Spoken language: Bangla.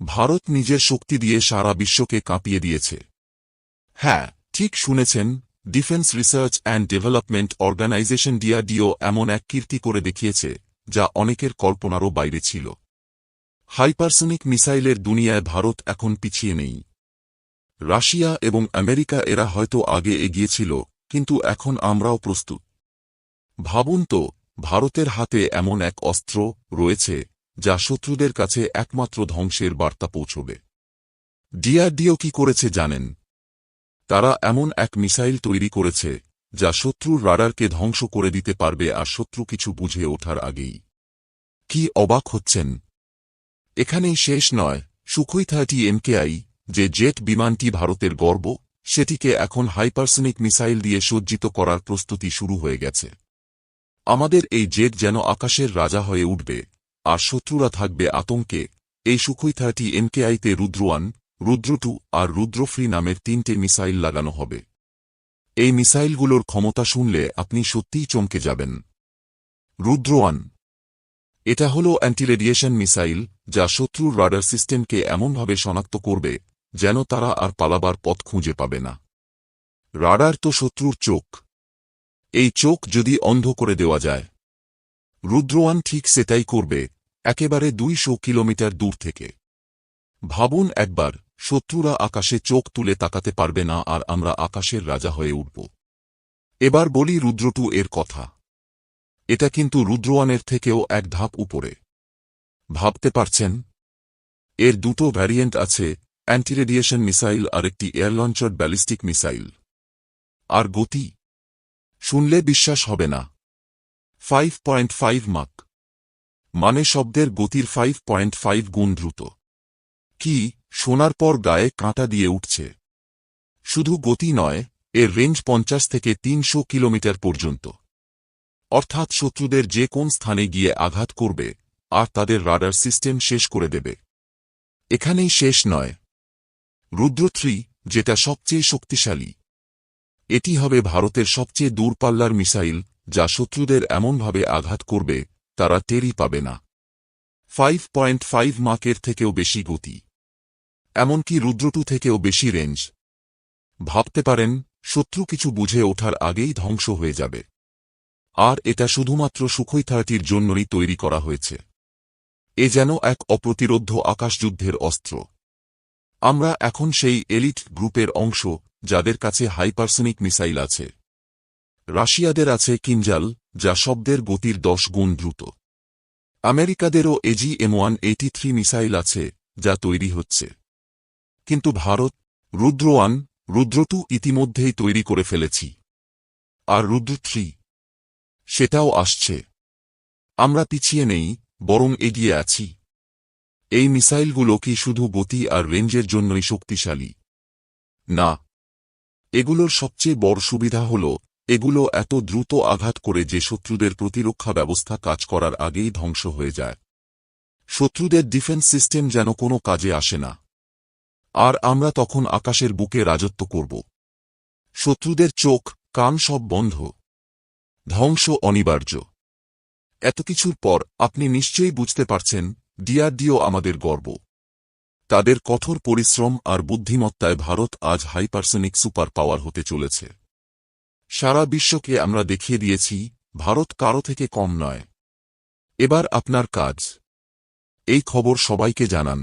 ভারত নিজের শক্তি দিয়ে সারা বিশ্বকে কাঁপিয়ে দিয়েছে। হ্যাঁ ঠিক শুনেছেন defence research and development organisation DRDO এমন এক কীর্তি করে দেখিয়েছে, যা অনেকের কল্পনারও বাইরে ছিল। হাইপারসনিক মিসাইলের দুনিয়ায় ভারত এখন পিছিয়ে নেই। রাশিয়া এবং আমেরিকা এরা হয়তো আগে এগিয়েছিল কিন্তু এখন আমরাও প্রস্তুত। ভাবুন তো, ভারতের হাতে এমন এক অস্ত্র রয়েছে যা শত্রুদের কাছে একমাত্র ধ্বংসের বার্তা পৌঁছবে। ডিআরডিও কি করেছে জানেন? তারা এমন এক মিসাইল তৈরি করেছে, যা শত্রুর রাডারকে ধ্বংস করে দিতে পারবে আর শত্রু কিছু বুঝে ওঠার আগেই। কি অবাক হচ্ছেন? এখানেই শেষ নয়, সুখই থার্টি এমকেআই, যে জেট বিমানটি ভারতের গর্ব, সেটিকে এখন হাইপারসনিক মিসাইল দিয়ে সজ্জিত করার প্রস্তুতি শুরু হয়ে গেছে। আমাদের এই জেট যেন আকাশের রাজা হয়ে উঠবে। আর শত্রুরা থাকবে আতঙ্কে। এই সুখই থার্টি এমকেআইতে রুদ্র ওয়ান রুদ্র টু আর রুদ্রফ্রি নামের তিনটে মিসাইল লাগানো হবে। এই মিসাইলগুলোর ক্ষমতা শুনলে আপনি সত্যিই চমকে যাবেন। রুদ্র ওয়ান এটা হল অ্যান্টিরেডিয়েশন মিসাইল, যা শত্রুর রাডার সিস্টেমকে এমনভাবে শনাক্ত করবে, যেন তারা আর পালাবার পথ খুঁজে পাবে না। রাডার তো শত্রুর চোখ। এই চোখ যদি অন্ধ করে দেওয়া যায় রুদ্রওয়ান ঠিক সেটাই করবে, একেবারে দুইশো কিলোমিটার দূর থেকে। ভাবুন একবার, শত্রুরা আকাশে চোখ তুলে তাকাতে পারবে না আর আমরা আকাশের রাজা হয়ে উঠব। এবার বলি রুদ্রটু এর কথা। এটা কিন্তু রুদ্রওয়ানের থেকেও এক ধাপ উপরে। ভাবতে পারছেন? এর দুটো ভ্যারিয়েন্ট আছে, অ্যান্টিরেডিয়েশন মিসাইল আর একটি এয়ার লঞ্চার ব্যালিস্টিক মিসাইল। আর গতি? শুনলে বিশ্বাস হবে না। ফাইভ পয়েন্ট ফাইভ মাক মানে শব্দের গতির ফাইভ পয়েন্ট ফাইভ গুণ দ্রুত। কি, শোনার পর গায়ে কাঁটা দিয়ে উঠছে। শুধু গতি নয়, এর রেঞ্জ পঞ্চাশ থেকে তিনশো কিলোমিটার পর্যন্ত। অর্থাৎ শত্রুদের যে কোন স্থানে গিয়ে আঘাত করবে, আর তাদের রাডার সিস্টেম শেষ করে দেবে। এখানেই শেষ নয়। রুদ্র থ্রি, যেটা সবচেয়ে শক্তিশালী। এটি হবে ভারতের সবচেয়ে দূরপাল্লার মিসাইল যা শত্রুদের এমনভাবে আঘাত করবে, তারা টেরই পাবে না। ফাইভ পয়েন্ট ফাইভ মাকের থেকেও বেশি গতি। এমনকি রুদ্রটু থেকেও বেশি রেঞ্জ ভাবতে পারেন, শত্রু কিছু বুঝে ওঠার আগেই ধ্বংস হয়ে যাবে। আর এটা শুধুমাত্র সুখই থার্টির জন্যই তৈরি করা হয়েছে। এ যেন এক অপ্রতিরোধ্য আকাশযুদ্ধের অস্ত্র। আমরা এখন সেই এলিট গ্রুপের অংশ, যাদের কাছে হাইপারসনিক মিসাইল আছে। রাশিয়াদের আছে কিঞ্জাল, যা শব্দের গতির দশ গুণ দ্রুত। আমেরিকাদেরও AG M one three missile আছে, যা তৈরি হচ্ছে। কিন্তু ভারত, রুদ্র ওয়ান, রুদ্র টু ইতিমধ্যেই তৈরি করে ফেলেছি। আর রুদ্র থ্রি, সেটাও আসছে। আমরা পিছিয়ে নেই, বরং এগিয়ে আছি। এই মিসাইলগুলো কি শুধু গতি আর রেঞ্জের জন্যই শক্তিশালী? না। এগুলোর সবচেয়ে বড় সুবিধা হল এগুলো এত দ্রুত আঘাত করে যে শত্রুদের প্রতিরক্ষা ব্যবস্থা কাজ করার আগেই ধ্বংস হয়ে যায়। শত্রুদের ডিফেন্স সিস্টেম যেন কোনো কাজে আসে না। আর আমরা তখন আকাশের বুকে রাজত্ব করব। শত্রুদের চোখ, কান সব বন্ধ। ধ্বংস অনিবার্য। এত কিছুর পর আপনি নিশ্চয়ই বুঝতে পারছেন, ডিআরডিও আমাদের গর্ব। তাদের কঠোর পরিশ্রম আর বুদ্ধিমত্তায় ভারত আজ হাইপারসনিক সুপার পাওয়ার হতে চলেছে। সারা বিশ্বকে আমরা দেখিয়ে দিয়েছি, ভারত কারও থেকে কম নয়। এবার আপনার কাজ। এই খবর সবাইকে জানান।